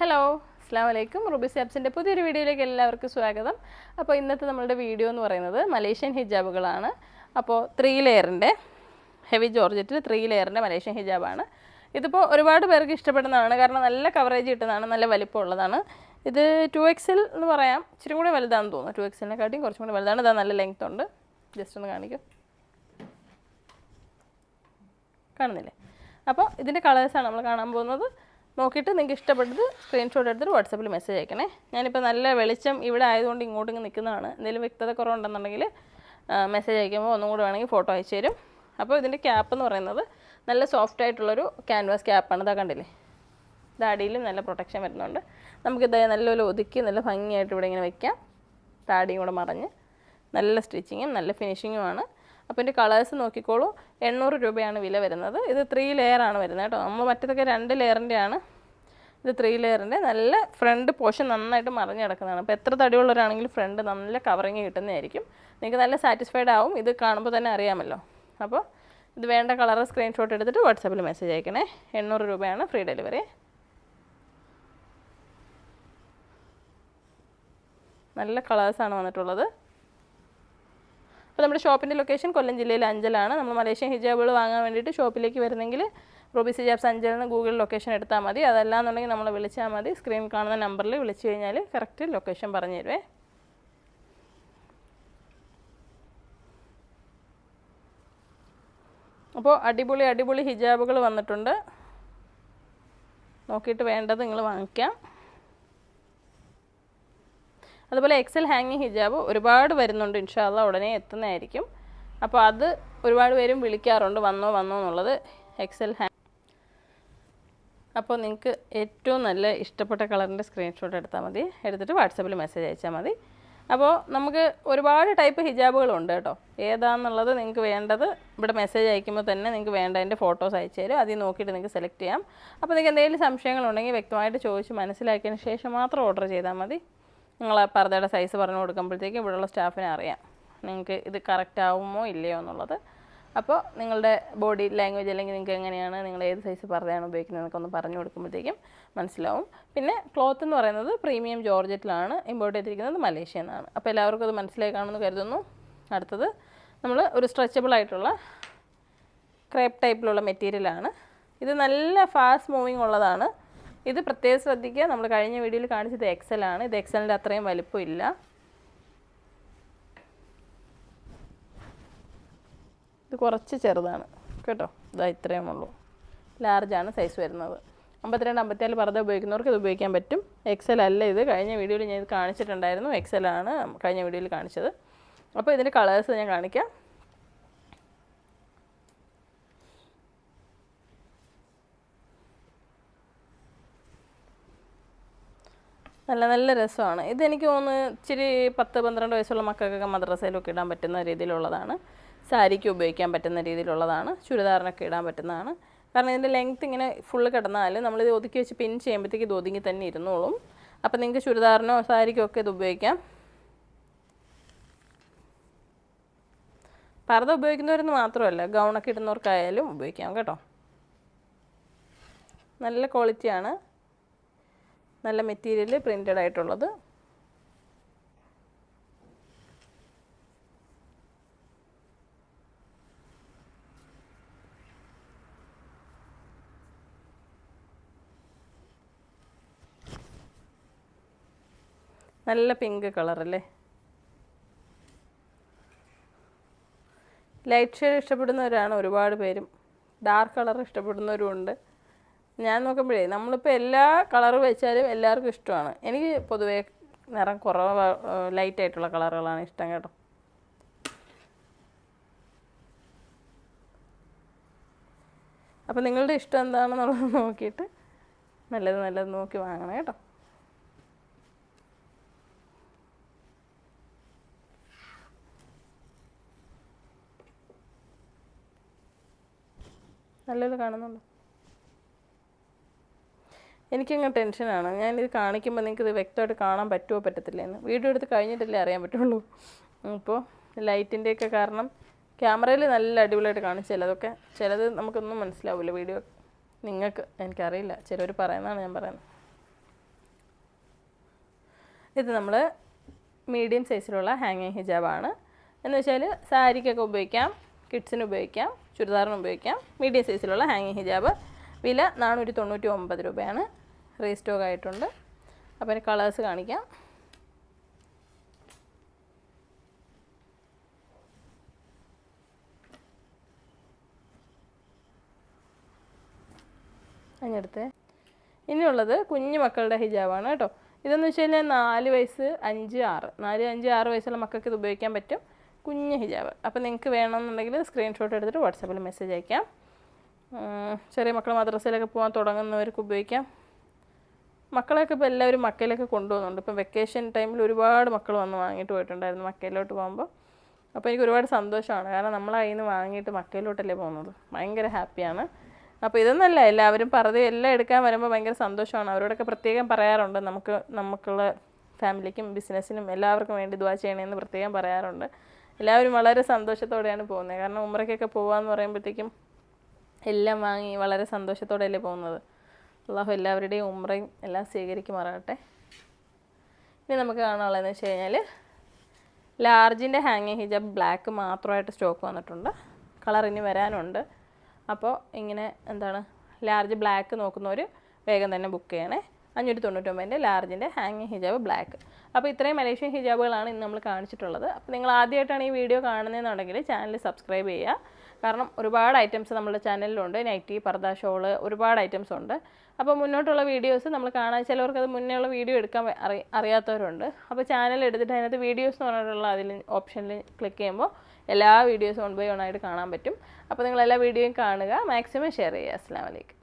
Hello അസ്സാം വലൈക്കും Ruby സാബ്സിന്റെ പുതിയൊരു വീഡിയോയിലേക്ക് എല്ലാവർക്കും സ്വാഗതം. അപ്പോൾ ഇന്നത്തെ നമ്മളുടെ വീഡിയോ എന്ന് പറയുന്നത് മലേഷ്യൻ ഹിജാബുകളാണ്. അപ്പോൾ ത്രീ ലെയറിന്റെ ഹെവി ജോർജറ്റിൽ ത്രീ ലെയറിന്റെ മലേഷ്യൻ ഹിജാബാണ്. ഇതിപ്പോൾ ഒരുപാട് പേർക്ക് ഇഷ്ടപ്പെടുന്നതാണ്. കാരണം നല്ല കവറേജ് കിട്ടുന്നതാണ് നല്ല വലിപ്പമുള്ളതാണ്. ഇത് ടു എക്സിൽ എന്ന് പറയാം. ഇച്ചിരി കൂടി വലുതാണെന്ന് തോന്നുന്നു. ടു എക്സിനെക്കാട്ടിയും കുറച്ചും കൂടി വലുതാണ്. ഇതാ നല്ല ലെങ്ത് ഉണ്ട്. ജസ്റ്റ് ഒന്ന് കാണിക്കും. കാണുന്നില്ലേ? അപ്പോൾ ഇതിന്റെ കളേഴ്സാണ് നമ്മൾ കാണാൻ പോകുന്നത്. നോക്കിയിട്ട് നിങ്ങൾക്ക് ഇഷ്ടപ്പെട്ടത് സ്ക്രീൻഷോട്ട് എടുത്തിട്ട് വാട്സപ്പിൽ മെസ്സേജ് അയക്കണേ. ഞാനിപ്പോൾ നല്ല വെളിച്ചം ഇവിടെ ആയതുകൊണ്ട് ഇങ്ങോട്ട് ഇങ്ങ് നിൽക്കുന്നതാണ് എന്തെങ്കിലും വ്യക്തത കുറവുണ്ടെന്നുണ്ടെങ്കിൽ മെസ്സേജ് അയക്കുമ്പോൾ ഒന്നും കൂടെ വേണമെങ്കിൽ ഫോട്ടോ അയച്ചു തരും. അപ്പോൾ ഇതിന്റെ ക്യാപ്പ് എന്ന് പറയുന്നത് നല്ല സോഫ്റ്റ് ആയിട്ടുള്ളൊരു ക്യാൻവാസ് ക്യാപ്പാണ് ഇതാ കണ്ടില്ലേ? ഇത് നല്ല പ്രൊട്ടക്ഷൻ വരുന്നുണ്ട്. നമുക്കിത് നല്ലപോലെ ഒതുക്കി നല്ല ഭംഗിയായിട്ട് ഇവിടെ ഇങ്ങനെ വെക്കാം. താടിയും കൂടെ മറഞ്ഞ്. നല്ല സ്റ്റിച്ചിങ്ങും നല്ല ഫിനിഷിങ്ങുമാണ് അപ്പോൾ ഇതിന്റെ കളേഴ്സ് നോക്കിക്കോളൂ. എണ്ണൂറ് രൂപയാണ് വില വരുന്നത്. ഇത് ത്രീ ലെയറാണ് വരുന്നത് കേട്ടോ. നമ്മൾ മറ്റേതൊക്കെ രണ്ട് ലെയറിന്റെ ആണ്. ഇത് ത്രീ ലെയറിന്റെ നല്ല ഫ്രണ്ട് പോർഷൻ നന്നായിട്ട് മറിഞ്ഞ് കിടക്കുന്നതാണ്. അപ്പോൾ എത്ര തടിയുള്ളവരാണെങ്കിൽ ഫ്രണ്ട് നല്ല കവറിങ് കിട്ടുന്നതായിരിക്കും. നിങ്ങൾക്ക് നല്ല സാറ്റിസ്ഫൈഡ് ആവും. ഇത് കാണുമ്പോൾ തന്നെ അറിയാമല്ലോ. അപ്പോൾ ഇത് വേണ്ട കളർ സ്ക്രീൻഷോട്ട് എടുത്തിട്ട് വാട്സാപ്പിൽ മെസ്സേജ് അയക്കണേ. എണ്ണൂറ് രൂപയാണ് ഫ്രീ ഡെലിവറി നല്ല കളേഴ്സാണ് വന്നിട്ടുള്ളത്. അപ്പോൾ നമ്മുടെ ഷോപ്പിന്റെ ലൊക്കേഷൻ കൊല്ലം ജില്ലയിൽ അഞ്ചലാണ്. നമ്മൾ മലേഷ്യൻ ഹിജാബുകൾ വാങ്ങാൻ വേണ്ടിയിട്ട് ഷോപ്പിലേക്ക് വരുന്നെങ്കിൽ റൂബീസ് ജാബ് അഞ്ചലിൽ നിന്ന് ഗൂഗിൾ ലൊക്കേഷൻ എടുത്താൽ മതി. അതല്ലാന്നുണ്ടെങ്കിൽ നമ്മളെ വിളിച്ചാൽ മതി. സ്ക്രീൻ കാണുന്ന നമ്പറിൽ വിളിച്ചു കഴിഞ്ഞാൽ കറക്റ്റ് ലൊക്കേഷൻ പറഞ്ഞു തരുവേ. അപ്പോൾ അടിപൊളി അടിപൊളി ഹിജാബുകൾ വന്നിട്ടുണ്ട്. നോക്കിയിട്ട് വേണ്ടത് നിങ്ങൾ വാങ്ങിക്കാം. അതുപോലെ എക്സൽ ഹാങ്ങിങ് ഹിജാബ് ഒരുപാട് വരുന്നുണ്ട്. ഇൻഷാല്ല ഉടനെ എത്തുന്നതായിരിക്കും. അപ്പോൾ അത് ഒരുപാട് പേരും വിളിക്കാറുണ്ട്. വന്നോ വന്നോ എന്നുള്ളത് എക്സൽ ഹാങ് അപ്പോൾ നിങ്ങൾക്ക് ഏറ്റവും നല്ല ഇഷ്ടപ്പെട്ട കളറിന്റെ സ്ക്രീൻഷോട്ട് എടുത്താൽ മതി. എടുത്തിട്ട് വാട്സപ്പിൽ മെസ്സേജ് അയച്ചാൽ മതി. അപ്പോൾ നമുക്ക് ഒരുപാട് ടൈപ്പ് ഹിജാബുകളുണ്ട് കേട്ടോ. ഏതാണെന്നുള്ളത് നിങ്ങൾക്ക് വേണ്ടത് ഇവിടെ മെസ്സേജ് അയക്കുമ്പോൾ തന്നെ നിങ്ങൾക്ക് വേണ്ടതിന്റെ ഫോട്ടോസ് അയച്ചു തരും. അതിൽ നോക്കിയിട്ട് നിങ്ങൾക്ക് സെലക്ട് ചെയ്യാം. അപ്പോൾ നിങ്ങൾക്ക് എന്തെങ്കിലും സംശയങ്ങളുണ്ടെങ്കിൽ വ്യക്തമായിട്ട് ചോദിച്ച് മനസ്സിലാക്കിയതിന് ശേഷം മാത്രം ഓർഡർ ചെയ്താൽ മതി. നിങ്ങൾ പർദ്ദയുടെ സൈസ് പറഞ്ഞു കൊടുക്കുമ്പോഴത്തേക്കും ഇവിടെയുള്ള സ്റ്റാഫിനെ അറിയാം. നിങ്ങൾക്ക് ഇത് കറക്റ്റ് ആവുമോ ഇല്ലയോ എന്നുള്ളത്. അപ്പോൾ നിങ്ങളുടെ ബോഡി ലാംഗ്വേജ് അല്ലെങ്കിൽ നിങ്ങൾക്ക് എങ്ങനെയാണ് നിങ്ങൾ ഏത് സൈസ് പറഞ്ഞാണ് ഉപയോഗിക്കുന്നത് എന്നൊക്കെ ഒന്ന് പറഞ്ഞു കൊടുക്കുമ്പോഴത്തേക്കും മനസ്സിലാവും. പിന്നെ ക്ലോത്ത് എന്ന് പറയുന്നത് പ്രീമിയം ജോർജറ്റിലാണ് ഇമ്പോർട്ട് ചെയ്തിരിക്കുന്നത് മലേഷ്യ എന്നാണ്. അപ്പോൾ എല്ലാവർക്കും അത് മനസ്സിലായി കാണുമെന്ന് കരുതുന്നു. അടുത്തത് നമ്മൾ ഒരു സ്ട്രെച്ചബിൾ ആയിട്ടുള്ള ക്രേപ്പ് ടൈപ്പിലുള്ള മെറ്റീരിയലാണ് ഇത് നല്ല ഫാസ്റ്റ് മൂവിങ് ഉള്ളതാണ്. ഇത് പ്രത്യേകം ശ്രദ്ധിക്കുക. നമ്മൾ കഴിഞ്ഞ വീഡിയോയിൽ കാണിച്ചത് എക്സലാണ് ഇത് എക്സലിന്റെ അത്രയും വലിപ്പം ഇത് കുറച്ച് ചെറുതാണ്. കേട്ടോ? ഇതാ ഇത്രയും ഉള്ളൂ. ലാർജാണ് സൈസ് വരുന്നത്. അമ്പത്തിരണ്ട് അമ്പത്തിനാല് പർദ്ദ ഉപയോഗിക്കുന്നവർക്ക് ഇത് ഉപയോഗിക്കാൻ പറ്റും. എക്സൽ അല്ല ഇത്. കഴിഞ്ഞ വീഡിയോയിൽ ഞാൻ ഇത് കാണിച്ചിട്ടുണ്ടായിരുന്നു. എക്സൽ ആണ് കഴിഞ്ഞ വീഡിയോയിൽ കാണിച്ചത്. അപ്പോൾ ഇതിന്റെ കളേഴ്സ് ഞാൻ കാണിക്കാം. നല്ല നല്ല രസമാണ്. ഇതെനിക്ക് തോന്നുന്നു ഇച്ചിരി പത്ത് പന്ത്രണ്ട് വയസ്സുള്ള മക്കൾക്കൊക്കെ മദ്രസയിലൊക്കെ ഇടാൻ പറ്റുന്ന രീതിയിലുള്ളതാണ്. സാരിക്ക് ഉപയോഗിക്കാൻ പറ്റുന്ന രീതിയിലുള്ളതാണ് ചുരിദാറിനൊക്കെ ഇടാൻ പറ്റുന്നതാണ്. കാരണം ഇതിന്റെ ലെങ്ത്ത് ഇങ്ങനെ ഫുള്ള് കിടന്നാൽ നമ്മളിത് ഒതുക്കി വെച്ച് പിൻ ചെയ്യുമ്പോഴത്തേക്ക് ഇത് ഒതുങ്ങി തന്നെ ഇരുന്നോളും. അപ്പോൾ നിങ്ങൾക്ക് ചുരിദാറിനോ സാരിക്കോ ഒക്കെ ഇത് ഉപയോഗിക്കാം. പർദ്ദ ഉപയോഗിക്കുന്നവരെന്ന് മാത്രമല്ല ഗൗണൊക്കെ ഇടുന്നവർക്കായാലും ഉപയോഗിക്കാം കേട്ടോ. നല്ല ക്വാളിറ്റിയാണ് നല്ല മെറ്റീരിയൽ പ്രിന്റഡ് ആയിട്ടുള്ളത്. നല്ല പിങ്ക് കളറല്ലേ ലൈറ്റ് ഷെയ്ഡ് ഇഷ്ടപ്പെടുന്നവരാണ് ഒരുപാട് പേരും. ഡാർക്ക് കളർ ഇഷ്ടപ്പെടുന്നവരും ഉണ്ട്. ഞാൻ നോക്കുമ്പോഴേ നമ്മളിപ്പോൾ എല്ലാ കളർ വെച്ചാലും എല്ലാവർക്കും ഇഷ്ടമാണ്. എനിക്ക് പൊതുവേ നിറം കുറവ് ലൈറ്റ് ആയിട്ടുള്ള കളറുകളാണ് ഇഷ്ടം കേട്ടോ. അപ്പോൾ നിങ്ങളുടെ ഇഷ്ടം എന്താണെന്നുള്ളത് നോക്കിയിട്ട് നല്ലത് നല്ലത് നോക്കി വാങ്ങണം കേട്ടോ. നല്ലത് കാണുന്നുണ്ടോ എനിക്കങ്ങ് ടെൻഷനാണ്. ഞാനിത് കാണിക്കുമ്പോൾ നിങ്ങൾക്ക് ഇത് വ്യക്തമായിട്ട് കാണാൻ പറ്റുമോ പറ്റത്തില്ല എന്ന് വീഡിയോ എടുത്ത് കഴിഞ്ഞിട്ടല്ലേ അറിയാൻ പറ്റുള്ളൂ. അപ്പോൾ ലൈറ്റിന്റെയൊക്കെ കാരണം ക്യാമറയിൽ നല്ല അടിപൊളിയായിട്ട് കാണും ചിലതൊക്കെ ചിലത് നമുക്കൊന്നും മനസ്സിലാവില്ല വീഡിയോ നിങ്ങൾക്ക് എനിക്കറിയില്ല. ചിലർ പറയുന്നതാണ് ഞാൻ പറയുന്നത്. ഇത് നമ്മൾ മീഡിയം സൈസിലുള്ള ഹാങ്ങിങ് ഹിജാബാണ്. എന്ന് വെച്ചാൽ സാരിക്കൊക്കെ ഉപയോഗിക്കാം. കിഡ്സിന് ഉപയോഗിക്കാം ചുരിദാറിന് ഉപയോഗിക്കാം. മീഡിയം സൈസിലുള്ള ഹാങ്ങിങ് ഹിജാബ്. വില നാനൂറ്റി തൊണ്ണൂറ്റി ഒമ്പത് രൂപയാണ്. റീസ്റ്റോക്ക് ആയിട്ടുണ്ട്. അപ്പോൾ അതിന് കളേഴ്സ് കാണിക്കാം. അതിനടുത്ത് ഇനിയുള്ളത് കുഞ്ഞു മക്കളുടെ ഹിജാബാണ് കേട്ടോ. ഇതെന്ന് വെച്ച് കഴിഞ്ഞാൽ നാല് വയസ്സ് അഞ്ച് ആറ്. നാല് അഞ്ച് ആറ് വയസ്സുള്ള മക്കൾക്ക് ഇത് ഉപയോഗിക്കാൻ പറ്റും. കുഞ്ഞ് ഹിജാബ്. അപ്പോൾ നിങ്ങൾക്ക് വേണമെന്നുണ്ടെങ്കിൽ സ്ക്രീൻഷോട്ട് എടുത്തിട്ട് വാട്സാപ്പിൽ മെസ്സേജ് അയക്കാം. ചെറിയ മക്കൾ മദ്രസയിലൊക്കെ പോകാൻ തുടങ്ങുന്നവർക്ക് ഉപയോഗിക്കാം. മക്കളെയൊക്കെ ഇപ്പോൾ എല്ലാവരും മക്കയിലൊക്കെ കൊണ്ടുപോകുന്നുണ്ട്. ഇപ്പം വെക്കേഷൻ ടൈമിൽ ഒരുപാട് മക്കൾ വന്ന് വാങ്ങിയിട്ട് പോയിട്ടുണ്ടായിരുന്നു മക്കയിലോട്ട് പോകുമ്പോൾ അപ്പോൾ എനിക്ക് ഒരുപാട് സന്തോഷമാണ്. കാരണം നമ്മൾ അതിൽ നിന്ന് വാങ്ങിയിട്ട് മക്കയിലോട്ടല്ലേ പോകുന്നത്. ഭയങ്കര ഹാപ്പിയാണ് അപ്പോൾ ഇതൊന്നല്ല എല്ലാവരും പറഞ്ഞ് എല്ലാം എടുക്കാൻ വരുമ്പോൾ ഭയങ്കര സന്തോഷമാണ്. അവരോടൊക്കെ പ്രത്യേകം പറയാറുണ്ട്. നമുക്ക് നമുക്കുള്ള ഫാമിലിക്കും ബിസിനസ്സിനും എല്ലാവർക്കും വേണ്ടി ദുവാ ചെയ്യണമെന്ന് പ്രത്യേകം പറയാറുണ്ട്. എല്ലാവരും വളരെ സന്തോഷത്തോടെയാണ് പോകുന്നത്. കാരണം ഉമ്രയ്ക്കൊക്കെ പോകാമെന്ന് പറയുമ്പോഴത്തേക്കും എല്ലാം വാങ്ങി വളരെ സന്തോഷത്തോടെയല്ലേ പോകുന്നത്. അള്ളാഹു എല്ലാവരുടെയും ഉമ്രയും എല്ലാം സ്വീകരിക്കുമാറാകട്ടെ. ഇനി നമുക്ക് കാണാനുള്ളതെന്ന് വെച്ച് കഴിഞ്ഞാൽ ലാർജിന്റെ ഹാങ്ങിങ് ഹിജാബ് ബ്ലാക്ക് മാത്രമായിട്ട് സ്റ്റോക്ക് വന്നിട്ടുണ്ട്. കളർ ഇനി വരാനുണ്ട്. അപ്പോൾ ഇങ്ങനെ എന്താണ് ലാർജ് ബ്ലാക്ക് നോക്കുന്നവർ വേഗം തന്നെ ബുക്ക് ചെയ്യണേ. അഞ്ഞൂറ്റി തൊണ്ണൂറ്റൊമ്പതിന്റെ ലാർജിന്റെ ഹാങ്ങിങ് ഹിജാബ് ബ്ലാക്ക്. അപ്പോൾ ഇത്രയും മലേഷ്യൻ ഹിജാബുകളാണ് ഇന്ന് നമ്മൾ കാണിച്ചിട്ടുള്ളത്. അപ്പോൾ നിങ്ങൾ ആദ്യമായിട്ടാണ് ഈ വീഡിയോ കാണുന്നതെന്നുണ്ടെങ്കിൽ ചാനൽ സബ്സ്ക്രൈബ് ചെയ്യുക. കാരണം ഒരുപാട് ഐറ്റംസ് നമ്മുടെ ചാനലിലുണ്ട്. നൈറ്റി പർദ ഷോൾ ഒരുപാട് ഐറ്റംസ് ഉണ്ട്. അപ്പോൾ മുന്നോട്ടുള്ള വീഡിയോസ് നമ്മൾ കാണാൻ ചിലവർക്ക് അത് മുന്നേ ഉള്ള വീഡിയോ എടുക്കാൻ അറി അറിയാത്തവരുണ്ട്. അപ്പോൾ ചാനൽ എടുത്തിട്ട് അതിനകത്ത് വീഡിയോസ് എന്ന് പറഞ്ഞിട്ടുള്ള അതിൽ ഓപ്ഷനിൽ ക്ലിക്ക് ചെയ്യുമ്പോൾ എല്ലാ വീഡിയോസും വൺ ബൈ വൺ ആയിട്ട് കാണാൻ പറ്റും. അപ്പോൾ നിങ്ങൾ എല്ലാ വീഡിയോയും കാണുക. മാക്സിമം ഷെയർ ചെയ്യുക. അസ്സാം വലൈക്കും